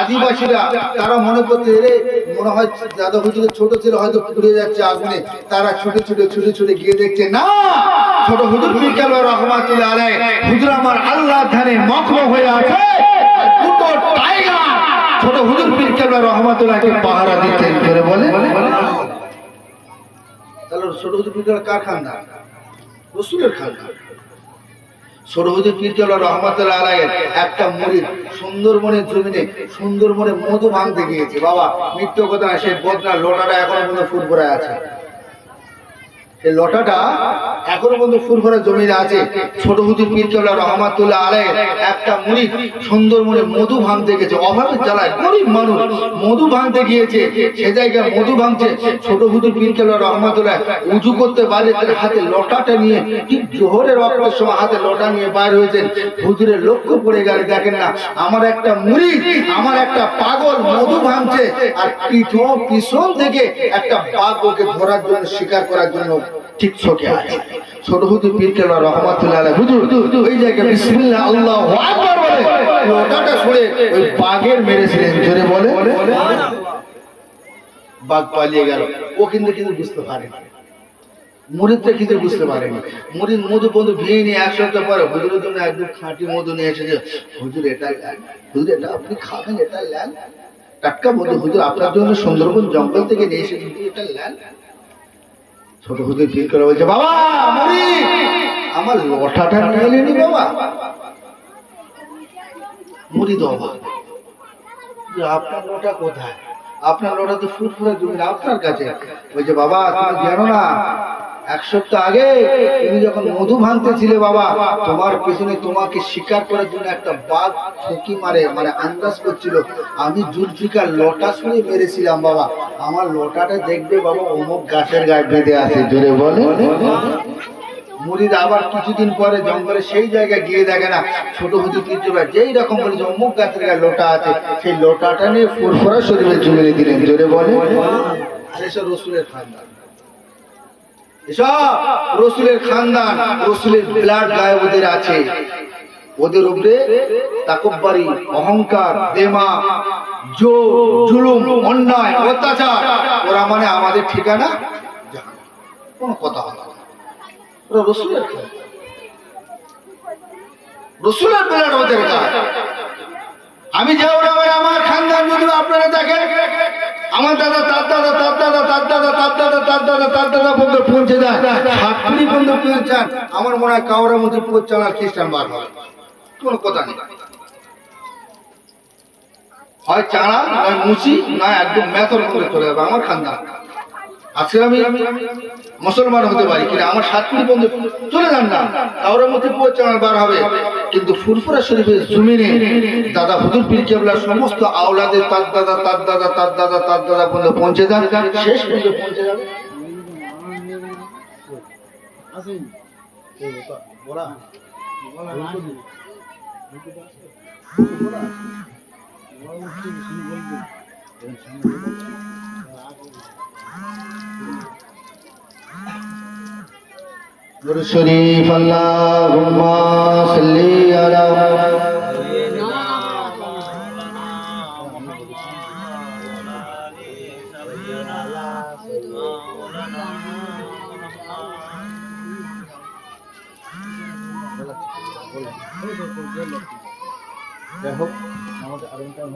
আদিবাসীরা, তারা মনে করতে রে মনে হয় দাদা হুজুরের ছোট ছেলে হয়তো পুড়ে যাচ্ছে আগুনে। তারা ছুটে ছুটে ছুটে ছুটে গিয়ে দেখছে, না, ছোট হুজুর বিকাল রহমাতুল্লাহ আলাই হুজুর আমার আল্লাহ ধানে মগ্ন হয়ে আছে। দুটো টাইগার ছোট হুজুর বিকাল রহমাতুল্লাহকে পাহারা দিচ্ছেন করে বলে তাহলে ছোট হুজুর বিকাল কার খানদান? রসুলের খানদান। সরহুদি পীরকেলা রহমতুল্লাহ আলাইয়ের একটা মুড়ির সুন্দরবনের জমিনে সুন্দরবনে মধু ভাঙতে গিয়েছে। বাবা মৃত্যু কথা সেই বদনা লোটাটা এখনও ফুরফুরে আছে। সেই লটাটা এখনও পর্যন্ত ফুরফুরা জমিনে আছে। ছোট হুদি পীরকেলা রহমাতুল্লাহ আলাইয়ের একটা মুড়ি সুন্দরবনে মধু ভাঙতে গেছে। অভাবের জ্বালায়। গরিব মানুষ। মধু ভাঙতে গিয়েছে। সে জায়গায় মধু ভাঙছে। ছোট হুদুর পীরকেলা রহমাতুল্লাহ উজু করতে তার হাতে লটাটা নিয়ে ঠিক জোহরের রক্তের সময় হাতে লটা নিয়ে বাইর হয়েছেন। হুজুরের লক্ষ্য পড়ে গেলে দেখেন না, আমার একটা মুড়ি, আমার একটা পাগল মধু ভাঙছে। আর পিছন পিছন থেকে একটা বাঘ ওকে ধরার জন্য, শিকার করার জন্য ঠিক চোখে আছে। ছোট হুজুর পীরকেলা রহমাতুল্লাহ হুজুর, ওই বিসমিল্লাহ আকবার বলে। ওই বাঘের মেরেছিলেন, জোরে বলে। বাঘ পালিয়ে গেল। ও কিন্তু কিন্তু বুঝতে পারেনি। মুড়িদটা কিন্তু বুঝতে পারেনি। মুড়িদ মধু বন্ধু নিয়ে এক সপ্তাহ পরে হুজুরের জন্য একদম খাঁটি মধু নিয়ে এসেছে। হুজুর, এটা হুজুর, এটা আপনি খাবেন, এটা লেন টাটকা মধু, হুজুর, আপনার জন্য সুন্দরবন জঙ্গল থেকে নিয়ে এসেছে হুজুর এটা ছোট হুজুর ফিল করে বলছে, বাবা আমার লটাটা নিয়ে নি বাবা। মুড়ি দাও বাবা আপনার লোটা কোথায়? আপনার লোটা তো ফুটফুটে জমি আপনার কাছে। বলছে, বাবা, তুমি জানো না এক সপ্তাহ আগে তুমি যখন মধু ভাঙতেছিলে বাবা, তোমার পিছনে তোমাকে শিকার করার জন্য একটা বাঘ ফুকি মারে মানে আন্দাজ করছিল। আমি জুলফিকার লটা শুনে মেরেছিলাম বাবা। আমার লটাটা দেখবে বাবা, অমুক গাছের গায়ে বেঁধে আছে, জোরে বলে। মুড়িদ আবার কিছুদিন পরে জঙ্গলে সেই জায়গায় গিয়ে দেখে না, ছোট হুজুর পিতৃরা যেই রকম বলে অমুক গাছের গায়ে লোটা আছে, সেই লোটাটা নিয়ে ফুরফুরা শরীরে চুমিয়ে দিলেন, জোরে বলে। রসুলের খানদান। এসব রসুলের খানদান, রসুলের ব্লাড গায়ে ওদের আছে। ওদের উপরে তাকব্বারি, অহংকার দেমা জো জুলুম, অন্যায়, অত্যাচার, ওরা মানে আমাদের ঠিকানা। কোনো কথা না। ওরা রসুলের রসুলের বেলার ওদের গায়ে। আমি যে ওরা ওরা আমার খানদান, যদি আপনারা দেখেন আমার দাদা, তার দাদা তার দাদা তার দাদা তার দাদা তার দাদা তার দাদা পর্যন্ত পৌঁছে যায়। আপনি পর্যন্ত পৌঁছান। আমার মনে হয় কাউরা মধ্যে পৌঁছান আর খ্রিস্টান বার হয় কোনো কথা নেই। হয় চাঁড়া, নয় মুচি, নয় একদম মেথর করে চলে যাবে। আমার খানদান। আজকে আমি মুসলমান হতে পারি, কিন্তু আমার সাতপুরি বন্ধু চলে যান না কাউরের মধ্যে পৌঁছানোর বার হবে। কিন্তু ফুরফুরা শরীফের জমিনে দাদা হুজুর পীর কেবলার সমস্ত আওলাদের তার দাদা তার দাদা তার দাদা তার দাদা পর্যন্ত পৌঁছে যান। শেষ পর্যন্ত পৌঁছে যাবে। দুরূদ শরীফ আল্লাহুম্মা সাল্লি আমাদের আরেকটা